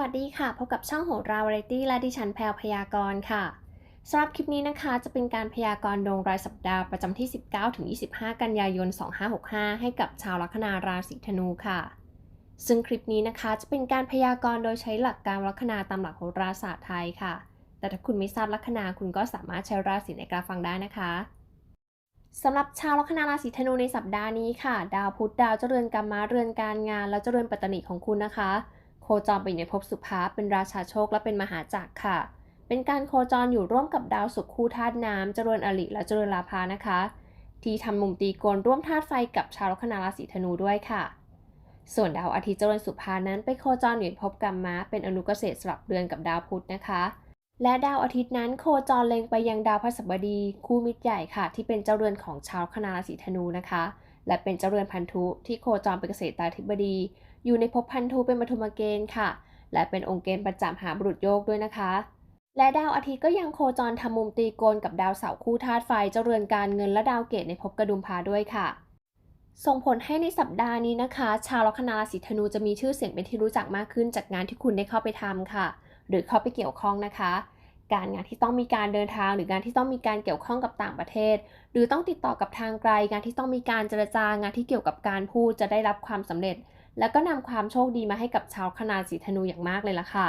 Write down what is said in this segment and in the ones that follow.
วัสดีค่ะ พบกับช่องโหราวาไรตี้และดิฉันแพลวพยากรณ์ค่ะสำหรับคลิปนี้นะคะ จะเป็นการพยากรณ์ดวงรายสัปดาห์ประจำที่ 19ถึง25 กันยายน 2565 ให้กับชาวลัคนาราศีธนูค่ะ ซึ่งคลิปนี้นะคะจะเป็นการพยากรณ์โดยใช้หลักการลัคนาตามหลักโหราศาสตร์ไทยค่ะ แต่ถ้าคุณไม่ทราบลัคนาคุณก็สามารถใช้ราศีในการฟังได้นะคะสำหรับชาวลัคนาราศีธนูในสัปดาห์นี้ค่ะ ดาวพุธดาวเจริญกรรมะเรือนการงาน และเจริญปัตตนิของคุณนะคะ โคจรไปในภพสุภาเป็นราชาโชคและเป็นมหาจักรค่ะ เป็นการโคจรอยู่ร่วมกับดาวศุกร์คู่ธาตุน้ำเจริญอริและเจริญลาภานะคะ ที่ทำมุมตีโกนร่วมธาตุไฟกับชาวลัคนาราศีธนูด้วยค่ะ ส่วนดาวอาทิตย์เจริญสุภานั้นไปโคจรอยู่ในภพกรรมะเป็นอนุเกษตรสลับเดือนกับดาวพุธนะคะ และดาวอาทิตย์นั้นโคจรเล็งไปยังดาวพฤหัสบดีคู่มิตรใหญ่ค่ะ ที่เป็นเจ้าเรือนของชาวคนาราศีธนูนะคะ และเป็นเจ้าเรือนพันธุที่โคจรเป็นเกษตราธิบดี อยู่ในภพพันธุเป็นปฐมเกณฑ์ค่ะ และเป็นองค์เกณฑ์ประจำหาบุรุษโยกด้วยนะคะ และดาวอาทิตย์ก็ยังโคจรทำมุมตีโกนกับดาวเสาร์คู่ธาตุไฟเจรือนการเงินและดาวเกตในภพกระดุมพาด้วยค่ะ ส่งผลให้ในสัปดาห์นี้นะคะ ชาวลัคนาราศีธนูจะมีชื่อเสียงเป็นที่รู้จักมากขึ้นจากงานที่คุณได้เข้าไปทำค่ะ หรือเข้าไปเกี่ยวข้องนะคะการงานที่ต้องมีการเดินทางหรืองานที่ต้องมีการเกี่ยวข้องกับต่างประเทศ หรือต้องติดต่อกับทางไกล งานที่ต้องมีการเจรจางานที่เกี่ยวกับการพูดจะได้รับความสำเร็จ แล้วก็นำความโชคดีมาให้กับชาวคณาสีธนูอย่างมากเลยล่ะค่ะ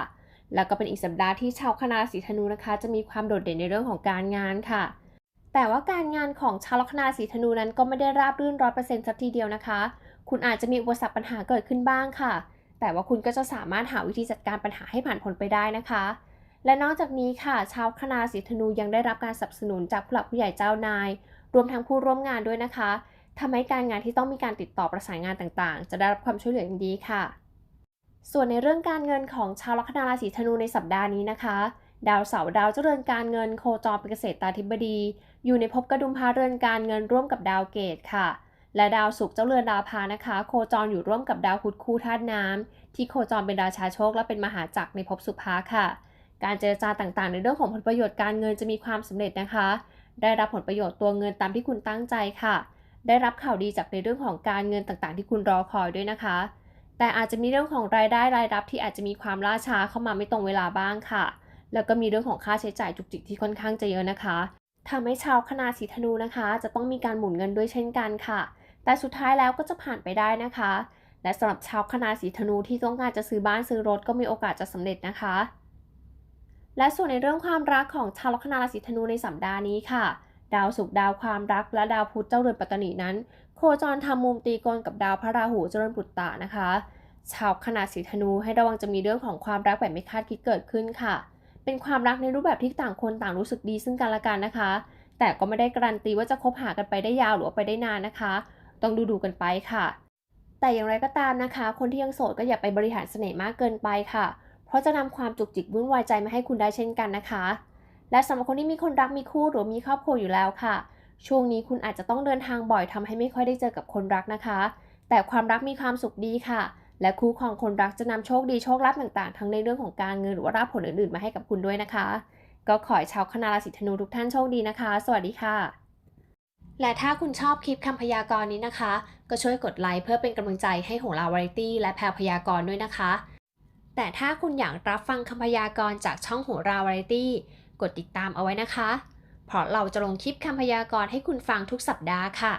แล้วก็เป็นอีกสัปดาห์ที่ชาวคณาสีธนูนะคะ จะมีความโดดเด่นในเรื่องของการงานค่ะ แต่ว่าการงานของชาวลัคนาสีธนูนั้นก็ไม่ได้ราบรื่นร้อยเปอร์เซ็นต์สักทีเดียวนะคะ คุณอาจจะมีอุปสรรคปัญหาเกิดขึ้นบ้างค่ะ แต่ว่าคุณก็จะสามารถหาวิธีจัดการปัญหาให้ผ่านพ้นไปได้นะคะ และนอกจากนี้ค่ะ ชาวคณาสีธนูยังได้รับการสนับสนุนจากผู้หลักผู้ใหญ่เจ้านาย รวมทั้งผู้ร่วมงานด้วยนะคะ ทำให้การงานที่ต้องมีการติดต่อประสานงานต่างๆ จะได้รับความช่วยเหลืออย่างดีค่ะ ส่วนในเรื่องการเงินของชาวลัคนาราศีธนูในสัปดาห์นี้นะคะ ดาวเสาร์ดาวเจริญการเงินโคจรเป็นเกษตรตาธิบดี อยู่ในภพกระดุมพาเรือนการเงินร่วมกับดาวเกตค่ะและดาวศุกร์เจ้าเรือนดาวพานะคะ โคจรอยู่ร่วมกับดาวพุธคู่ธาตุน้ำที่โคจรเป็นราชาโชคและเป็นมหาจักรในภพสุภาค่ะ การเจรจาต่างๆ ในเรื่องของผลประโยชน์การเงินจะมีความสำเร็จนะคะ ได้รับผลประโยชน์ตัวเงินตามที่คุณตั้งใจค่ะ ได้รับข่าวดีจากในเรื่องของการเงินต่างๆ ที่คุณรอคอยด้วยนะคะ แต่อาจจะมีเรื่องของรายได้รายรับที่อาจจะมีความล่าช้าเข้ามาไม่ตรงเวลาบ้างค่ะ แล้วก็มีเรื่องของค่าใช้จ่ายจุกจิกที่ค่อนข้างจะเยอะนะคะทำให้ชาวคณาสีธนูนะคะ จะต้องมีการหมุนเงินด้วยเช่นกันค่ะ แต่สุดท้ายแล้วก็จะผ่านไปได้นะคะ และสำหรับชาวคณาสีธนูที่ต้องการจะซื้อบ้านซื้อรถก็มีโอกาสจะสำเร็จนะคะ และส่วนในเรื่องความรักของชาวลัคนาราศีธนูในสัปดาห์นี้ค่ะ ดาวศุกร์ดาวความรักและดาวพุธเจ้าเรือนปัตตนีนั้น โคจรทำมุมตีกลกับดาวพระราหูเจริญปุตตะนะคะ ชาวคณะสีธนูให้ระวังจะมีเรื่องของความรักแบบไม่คาดคิดเกิดขึ้นค่ะ เป็นความรักในรูปแบบที่ต่างคนต่างรู้สึกดีซึ่งกันและกันนะคะ แต่ก็ไม่ได้การันตีว่าจะคบหากันไปได้ยาวหรือว่าไปได้นานนะคะ ต้องดูดูกันไปค่ะ แต่อย่างไรก็ตามนะคะ คนที่ยังโสดก็อย่าไปบริหารเสน่ห์มากเกินไปค่ะ เพราะจะนำความจุกจิกวุ่นวายใจมาให้คุณได้เช่นกันนะคะ และสำหรับคนที่มีคนรักมีคู่หรือมีครอบครัวอยู่แล้วค่ะ ช่วงนี้คุณอาจจะต้องเดินทางบ่อยทำให้ไม่ค่อยได้เจอกับคนรักนะคะ แต่ความรักมีความสุขดีค่ะ และคู่ครองคนรักจะนำโชคดีโชคลาภต่างๆ ทั้งในเรื่องของการเงินหรือว่ารับผลอื่นๆมาให้กับคุณด้วยนะคะ ก็ขอให้ชาวคณะราศีธนูทุกท่านโชคดีนะคะ สวัสดีค่ะ และถ้าคุณชอบคลิปคำพยากรณ์นี้นะคะ ก็ช่วยกดไลค์เพื่อเป็นกำลังใจให้ของเราวาไรตี้และแพรพยากรณ์ด้วยนะคะ แต่ถ้าคุณอยากรับฟังคำพยากรณ์จากช่องโหราวาไรตี้ กดติดตามเอาไว้นะคะ เพราะเราจะลงคลิปคำพยากรณ์ให้คุณฟังทุกสัปดาห์ค่ะ